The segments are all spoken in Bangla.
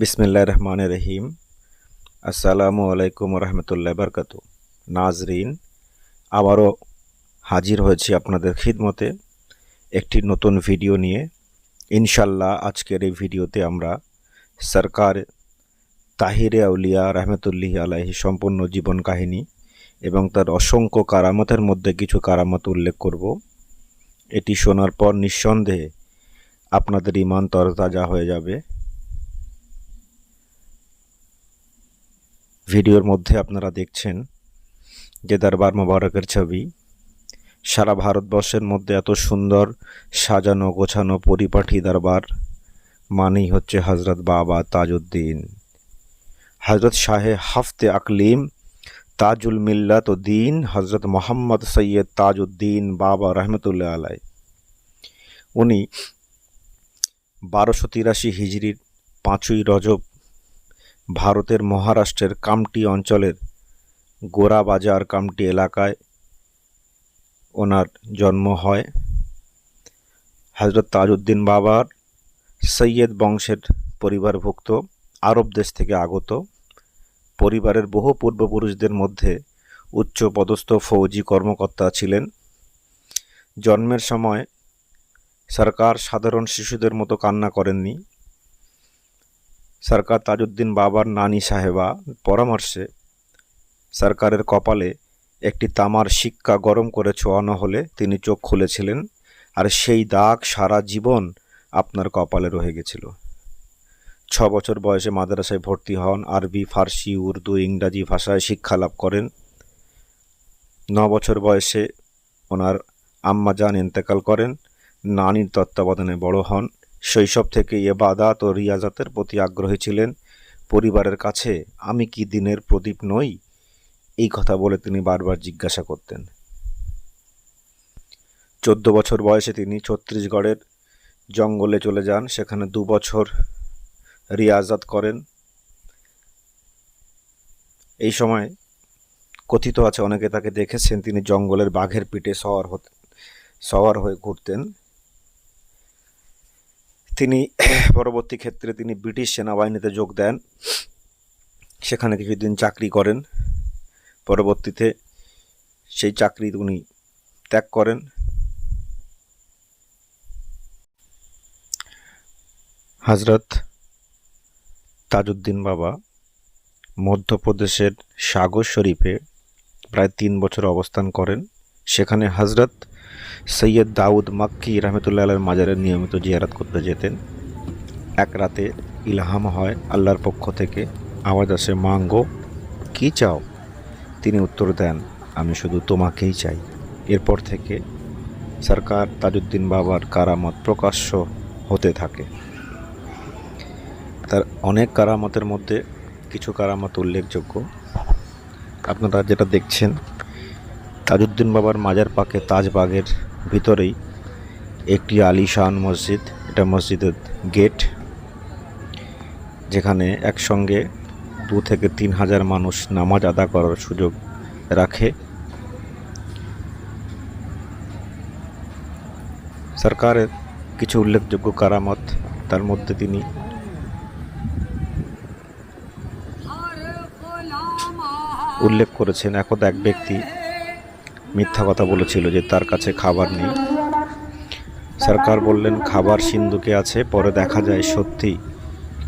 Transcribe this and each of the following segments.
বিসমিল্লা রহমান রহিম। আসসালামু আলাইকুম রহমতুল্লাহ বরকত নাজরিন, আবারও হাজির হয়েছি আপনাদের খিদমতে একটি নতুন ভিডিও নিয়ে। ইনশাল্লাহ আজকের এই ভিডিওতে আমরা সরকার তাহিরে আউলিয়া রহমতুল্লাহ আলাহি সম্পূর্ণ জীবন কাহিনী এবং তার অসংখ্য কারামতের মধ্যে কিছু কারামত উল্লেখ করব। এটি শোনার পর নিঃসন্দেহে আপনাদের ইমান তরতাজা হয়ে যাবে। ভিডিওর মধ্যে আপনারা দেখছেন যে দরবার মোবারকের ছবি। সারা ভারতবর্ষের মধ্যে এত সুন্দর সাজানো গোছানো পরিপাঠি দরবার মানেই হচ্ছে হজরত বাবা তাজউদ্দিন। হজরত শাহে হাফতে আকলিম, তাজুল মিল্লাত ও দিন হজরত মোহাম্মদ সৈয়দ তাজউদ্দিন বাবা রহমতুল্লাহ আলাই উনি বারোশো তিরাশি হিজড়ির পাঁচই রজব ভারতের মহারাষ্ট্রের কামটি অঞ্চলের গোরা বাজার কামটি এলাকায় ওনার জন্ম হয়। হজরত তাজউদ্দিন বাবার সৈয়দ বংশের পরিবারভুক্ত, আরব দেশ থেকে আগত। পরিবারের বহু পূর্বপুরুষদের মধ্যে উচ্চ পদস্থ ফৌজি কর্মকর্তা ছিলেন। জন্মের সময় সরকার সাধারণ শিশুদের মতো কান্না করেননি। সরকার তাজউদ্দিন বাবার নানি সাহেবা পরামর্শে সরকারের কপালে একটি তামার শিক্কা গরম করে ছোঁয়ানো হলে তিনি চোখ খুলেছিলেন আর সেই দাগ সারা জীবন আপনার কপালে রয়ে গেছিল। ছ বছর বয়সে মাদ্রাসায় ভর্তি হন, আরবি, ফার্সি, উর্দু, ইংরাজি ভাষায় শিক্ষা লাভ করেন। ন বছর বয়সে ওনার আম্মাজান ইন্তেকাল করেন, নানির তত্ত্বাবধানে বড় হন। শৈশব থেকে এবাদাত ও রিয়াজাতের প্রতি আগ্রহী ছিলেন। পরিবারের কাছে, আমি কি দিনের প্রদীপ নই? এই কথা বলে তিনি বারবার জিজ্ঞাসা করতেন। চোদ্দ বছর বয়সে তিনি ছত্তিশগড়ের জঙ্গলে চলে যান। সেখানে দু বছর রিয়াজাত করেন। এই সময় কথিত আছে, অনেকে তাকে দেখেছেন। তিনি জঙ্গলের বাঘের পিঠে সওয়ার হতে সওয়ার হয়ে ঘুরতেন। তিনি পরবর্তী ক্ষেত্রে তিনি ব্রিটিশ সেনাবাহিনীতে যোগ দেন। সেখানে কিছুদিন চাকরি করেন। পরবর্তীতে সেই চাকরি উনি ত্যাগ করেন। হজরত তাজউদ্দিন বাবা মধ্যপ্রদেশের সাগর শরীফে প্রায় তিন বছর অবস্থান করেন। সেখানে হজরত সৈয়দ দাউদ মাক্কি রহমতুল্লাহ আলের মাজারে নিয়মিত জিয়ারাত করতে যেতেন। এক রাতে ইলহাম হয় আল্লাহর পক্ষ থেকে, আওয়াজ আসে, মাঙ্গো, কি চাও? তিনি উত্তর দেন, আমি শুধু তোমাকেই চাই। এরপর থেকে সরকার তাজউদ্দিন বাবার কারামত প্রকাশ্য হতে থাকে। তার অনেক কারামতের মধ্যে কিছু কারামত উল্লেখযোগ্য। আপনারা যেটা দেখছেন তাজউদ্দিন বাবার মাজার পাকে তাজবাগের ভিতরেই একটি আলিশান মসজিদ, এটা মসজিদের গেট, যেখানে একসঙ্গে দু থেকে তিন হাজার মানুষ নামাজ আদা করার সুযোগ রাখে। সরকারের কিছু উল্লেখযোগ্য কারামত, তার মধ্যে তিনি উল্লেখ করেছেন, একদা এক ব্যক্তি মিথ্যা কথা বলেছিল যে তার কাছে খাবার নেই। সরকার বললেন, খাবার সিন্ধুকে আছে, পরে দেখা যায় সত্যি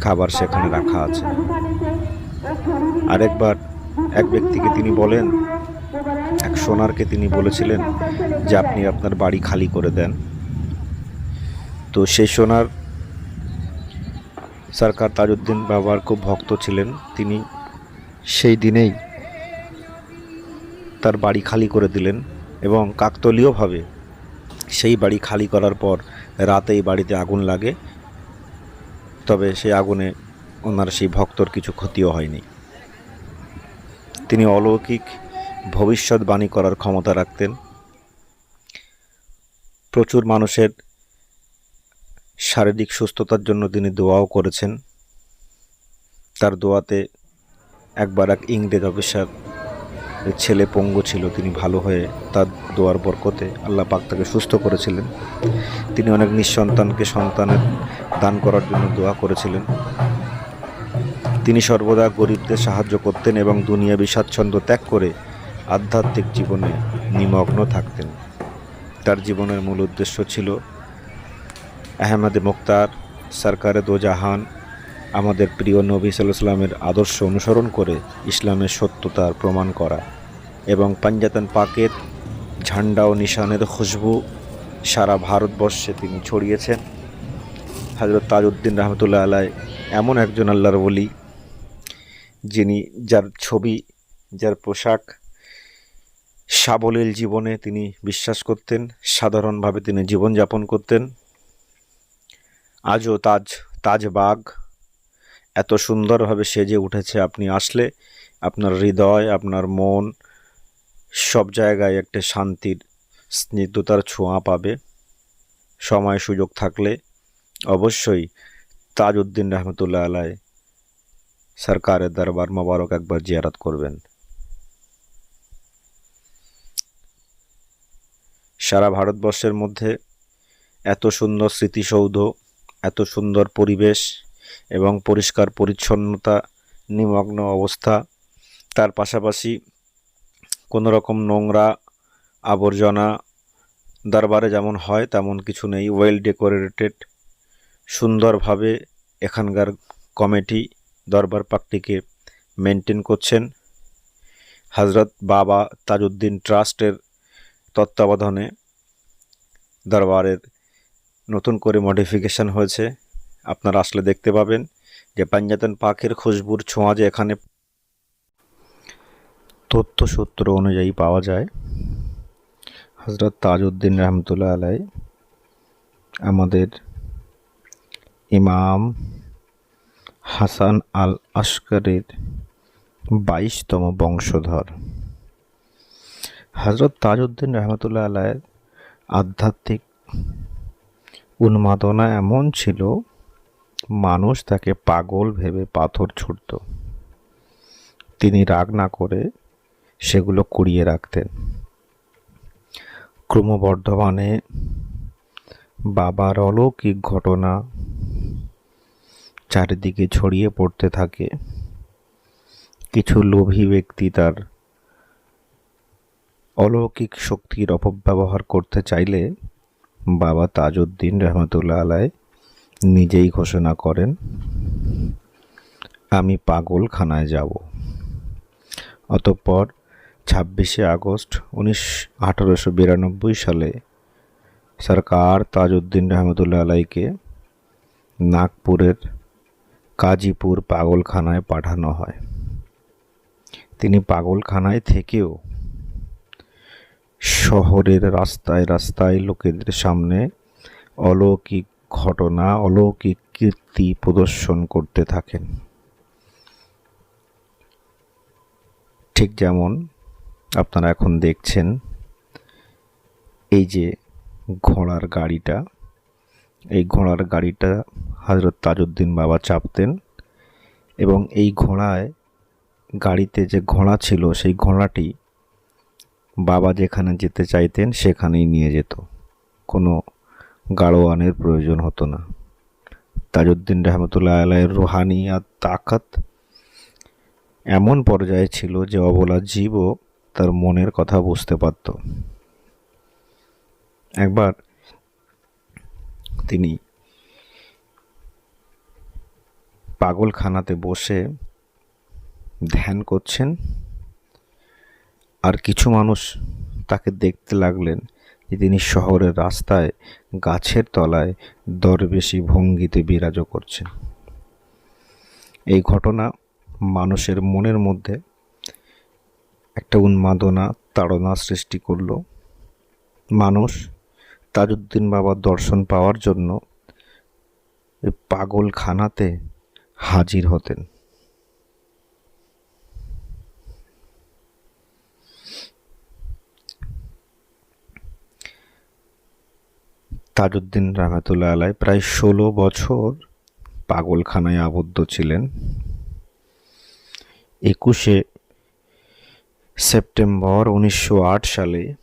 খাবার সেখানে রাখা আছে। আরেকবার এক ব্যক্তিকে তিনি বলেন, এক সোনারকে তিনি বলেছিলেন যে, আপনি আপনার বাড়ি খালি করে দেন। তো সেই সোনার সরকার তাজউদ্দিন বাবার খুব ভক্ত ছিলেন। তিনি সেই দিনেই তার বাড়ি খালি করে দিলেন এবং কাকতলীয়ভাবে সেই বাড়ি খালি করার পর রাতেই বাড়িতে আগুন লাগে। তবে সেই আগুনে ওনার সেই ভক্তর কিছু ক্ষতিও হয়নি। তিনি অলৌকিক ভবিষ্যৎবাণী করার ক্ষমতা রাখতেন। প্রচুর মানুষের শারীরিক সুস্থতার জন্য তিনি দোয়াও করেছেন। তার দোয়াতে একবার এক ইংরেজ অফিসার ছেলে পঙ্গু ছিল, তিনি ভালো হয়ে তার দোয়ার বরকতে আল্লাহ পাক তাকে সুস্থ করেছিলেন। তিনি অনেক নিঃসন্তানকে সন্তানের দান করার জন্য দোয়া করেছিলেন। তিনি সর্বদা গরিবদের সাহায্য করতেন এবং দুনিয়াবি স্বাচ্ছন্দ্য ত্যাগ করে আধ্যাত্মিক জীবনে নিমগ্ন থাকতেন। তার জীবনের মূল উদ্দেশ্য ছিল আহমেদ মুক্তার, সরকারে দো জাহান আমাদের প্রিয় নবী সাল্লামের আদর্শ অনুসরণ করে ইসলামের সত্যতার প্রমাণ করা এবং পাঞ্জাতন পাকের ঝান্ডা ও নিশানের খুশবু সারা ভারতবর্ষে তিনি ছড়িয়েছেন। হজরত তাজউদ্দিন রহমতুল্লাহ আলাই এমন একজন আল্লাহর বলি যিনি যার ছবি, যার পোশাক সাবলীল জীবনে তিনি বিশ্বাস করতেন, সাধারণভাবে তিনি জীবনযাপন করতেন। আজও তাজ, তাজবাগ এত সুন্দরভাবে সেজে উঠেছে আপনি আসলে আপনার হৃদয়, আপনার মন সব জায়গায় একটা শান্তির স্নিগ্ধতার ছোঁয়া পাবে। সময় সুযোগ থাকলে অবশ্যই তাজউদ্দিন রহমতুল্লাহ আলাই সরকারের দরবার মোবারক একবার জিয়ারত করবেন। সারা ভারতবর্ষের মধ্যে এত সুন্দর স্মৃতিসৌধ, এত সুন্দর পরিবেশ এবং পরিষ্কার পরিচ্ছন্নতা নিমগ্ন অবস্থা। তার পাশাপাশি কোনো রকম নোংরা আবর্জনা দরবারে যেমন হয়, তেমন কিছু নেই। ওয়েল ডেকোরেটেড সুন্দরভাবে এখানকার কমিটি দরবার পাকটিকে মেনটেন করছেন। হজরত বাবা তাজউদ্দিন ট্রাস্টের তত্ত্বাবধানে দরবারের নতুন করে মডিফিকেশন হয়েছে। আপনারা আসলে দেখতে পাবেন যে পাঞ্জাতন পাখির খুশবুর ছোঁয়া যে এখানে তথ্যসূত্র অনুযায়ী পাওয়া যায়। হজরত তাজউদ্দিন রহমতুল্লাহ আলাই আমাদের ইমাম হাসান আল আশকারের বাইশতম বংশধর। হজরত তাজউদ্দিন রহমতুল্লাহ আলাইয়ের আধ্যাত্মিক উন্মাদনা এমন ছিল মানুষ তাকে পাগল ভেবে পাথর ছুটত তিনি রাগ না করে সেগুলো কুড়িয়ে রাখতেন। ক্রমবর্ধমানে বাবার অলৌকিক ঘটনা চারিদিকে ছড়িয়ে পড়তে থাকে। কিছু লোভী ব্যক্তি তার অলৌকিক শক্তির অপব্যবহার করতে চাইলে বাবা তাজউদ্দিন রহমতুল্লাহ আলাই নিজেই ঘোষণা করেন, আমি পাগলখানায় যাব। অতঃপর ছাব্বিশে আগস্ট উনিশ বিরানব্বই সালে সরকার তাজউদ্দিন রহমতুল্লাহ আলাইকে নাগপুরের কাজীপুর পাগলখানায় পাঠানো হয়। তিনি পাগলখানায় থেকেও শহরের রাস্তায় রাস্তায় লোকেদের সামনে অলৌকিক ঘটনা, অলৌকিক কীর্তি প্রদর্শন করতে থাকেন। ঠিক যেমন আপনারা এখন দেখছেন, এই যে ঘোড়ার গাড়িটা, এই ঘোড়ার গাড়িটা হজরত তাজউদ্দিন বাবা চাপতেন এবং এই ঘোড়ায় গাড়িতে যে ঘোড়া ছিল, সেই ঘোড়াটি বাবা যেখানে যেতে চাইতেন সেখানেই নিয়ে যেত। কোনো গাড়োয়ানের প্রয়োজন হতো না। তাজউদ্দিন রহমতুল্লাহ আলাইয়ের রুহানি আর তাকাত এমন পর্যায়ে ছিল যে অবলা জীবও তার মনের কথা বুঝতে পারত। একবার তিনি পাগলখানাতে বসে ধ্যান করছেন, আর কিছু মানুষ তাকে দেখতে লাগলেন তিনি শহরের রাস্তায়, গাছের তলায় দরবেশি ভঙ্গিতে বিরাজ করছেন। এই ঘটনা মানুষের মনের মধ্যে একটা উন্মাদনা, তাড়না সৃষ্টি করল। মানুষ তাজউদ্দিন বাবার দর্শন পাওয়ার জন্য পাগলখানাতে হাজির হতেন। তাজউদ্দিন রহমতুল্লাহ আলাই প্রায় ষোলো বছর পাগলখানায় আবদ্ধ ছিলেন। একুশে সেপ্টেম্বর উনিশশো আট সালে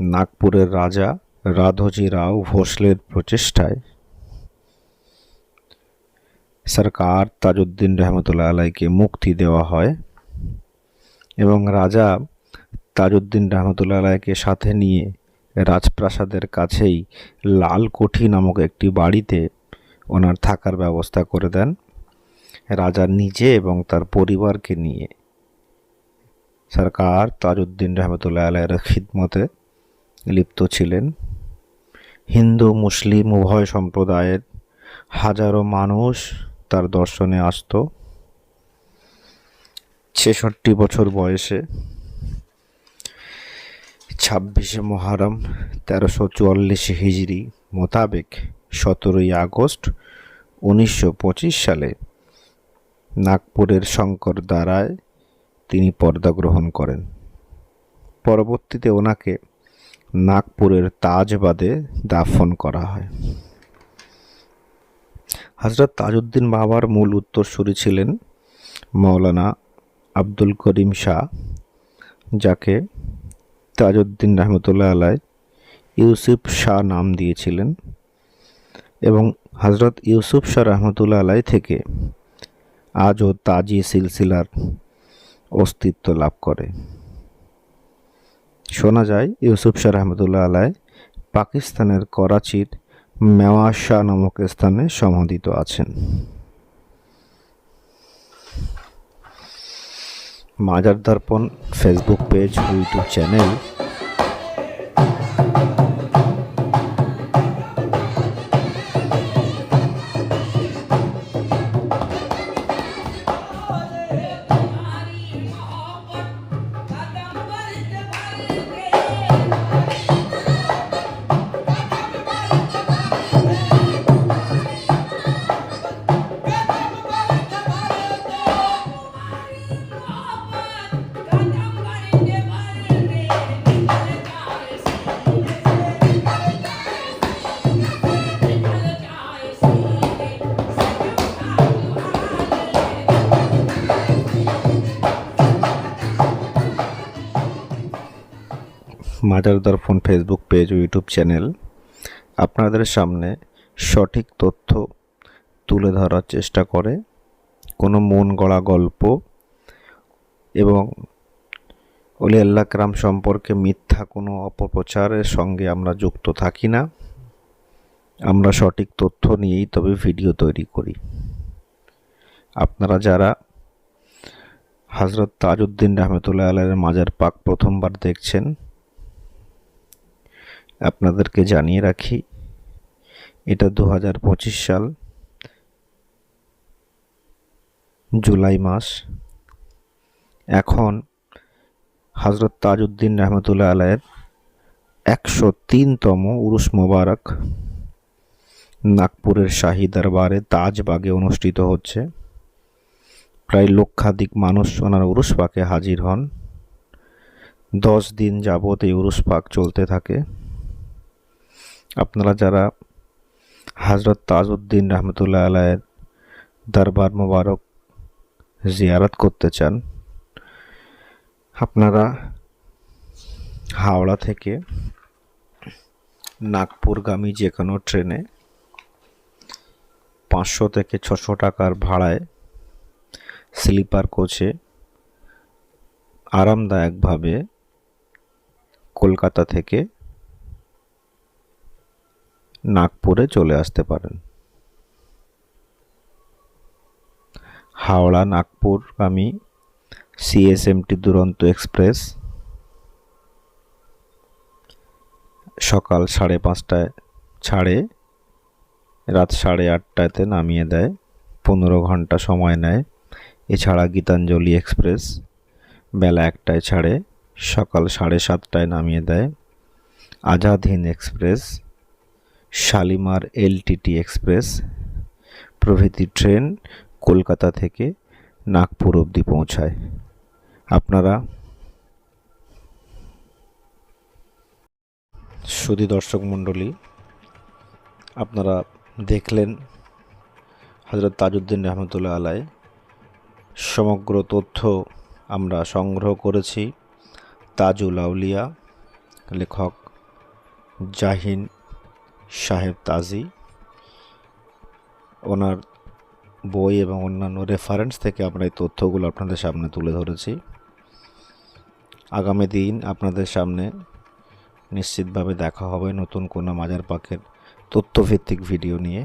নাগপুরের রাজা রাধোজি রাও ভোসলের প্রচেষ্টায় সরকার তাজউদ্দিন রহমতুল্লাহ আলাইকে মুক্তি দেওয়া হয় এবং রাজা তাজউদ্দিন রহমতুল্লাহ আলাইকে সাথে নিয়ে রাজপ্রাসাদের কাছেই লালকুঠি নামক একটি বাড়িতে ওনার থাকার ব্যবস্থা করে দেন রাজা নিজে এবং তার পরিবারকে নিয়ে। সরকার তাজউদ্দিন রহমতুল্লাহ আলাইয়ের খিদমতে লিপ্ত ছিলেন। হিন্দু, মুসলিম উভয় সম্প্রদায়ের হাজারো মানুষ তার দর্শনে আসতো। ছেষট্টি বছর বয়সে ছাব্বিশে মহারম তেরোশো চুয়াল্লিশ হিজড়ি মোতাবেক সতেরোই আগস্ট উনিশশো পঁচিশ সালে নাগপুরের শঙ্কর দ্বারায় তিনি পর্দা গ্রহণ করেন। পরবর্তীতে ওনাকে নাগপুরের তাজবাদে দাফন করা হয়। হজরত তাজউদ্দিন বাবার মূল উত্তরসূরি ছিলেন মৌলানা আব্দুল করিম শাহ, যাকে তাজউদ্দিন রহমতুল্লাহ আলাই ইউসুফ শাহ নাম দিয়েছিলেন এবং হজরত ইউসুফ শাহ রহমতুল্লাহ আলাই থেকে আজও তাজি সিলসিলার অস্তিত্ব লাভ করে। শোনা যায়, ইউসুফ শাহ রহমতুল্লাহ আলাই পাকিস্তানের করাচির মেওয়া শাহ নামক স্থানে সমাধিত আছেন। Mazar Darpan Facebook page YouTube channel. Majar Darpan Facebook page ও ইউটিউব চ্যানেল আপনাদের সামনে সঠিক তথ্য তুলে ধরার চেষ্টা করে, কোনো মন গড়া গল্প এবং অলি আল্লাহ ক্রাম সম্পর্কে মিথ্যা কোনো অপপ্রচারের সঙ্গে আমরা যুক্ত থাকি না। আমরা সঠিক তথ্য নিয়েই তবে ভিডিও তৈরি করি। আপনারা যারা হজরত তাজউদ্দিন রহমতুল্লাহ আলের মাজার পাক প্রথমবার দেখছেন আপনাদেরকে জানিয়ে রাখি, এটা দু হাজার পঁচিশ সাল, জুলাই মাস। এখন হজরত তাজউদ্দিন রহমতুল্লাহ আলায়ের একশো তিনতম উরুস মোবারক নাগপুরের শাহী দরবারে তাজবাগে অনুষ্ঠিত হচ্ছে। প্রায় লক্ষাধিক মানুষ ওনার উরুস পাকে হাজির হন। দশ দিন যাবৎ এই উরুস পাক চলতে থাকে। আপনারা যারা হজরত তাজউদ্দিন রহমতুল্লাহ আলায়ের দরবার মোবারক জিয়ারত করতে চান, আপনারা হাওড়া থেকে নাগপুরগামী যে কোনো ট্রেনে পাঁচশো থেকে ছশো টাকার ভাড়ায় স্লিপার কোচে আরামদায়কভাবে কলকাতা থেকে নাগপুরে চলে আসতে পারেন। হাওড়া নাগপুরগামী সিএসএমটি দুরন্ত এক্সপ্রেস। সকাল সাড়ে পাঁচটায় ছাড়ে, রাত সাড়ে আটটাতে নামিয়ে দেয়, পনেরো ঘণ্টা সময় নেয়। এছাড়া গীতাঞ্জলি এক্সপ্রেস বেলা একটায় ছাড়ে, সকাল সাড়ে সাতটায় নামিয়ে দেয়। Azad Hind Express Shalimar LTT Express, প্রভৃতি ট্রেন কলকাতা থেকে নাগপুর অবধি পৌঁছায়। আপনারা সুধী দর্শক মণ্ডলী, আপনারা দেখলেন হজরত তাজউদ্দিন রহমতুল্লাহ আলাই সমগ্র তথ্য আমরা সংগ্রহ করেছি তাজুল আউলিয়া, লেখক জাহিন সাহেব তাজি, ওনার বই এবং অন্যান্য রেফারেন্স থেকে আমরা এই তথ্যগুলো আপনাদের সামনে তুলে ধরেছি। আগামী দিন আপনাদের সামনে নিশ্চিতভাবে দেখা হবে নতুন কোনো মাজার পাখের তথ্যভিত্তিক ভিডিও নিয়ে।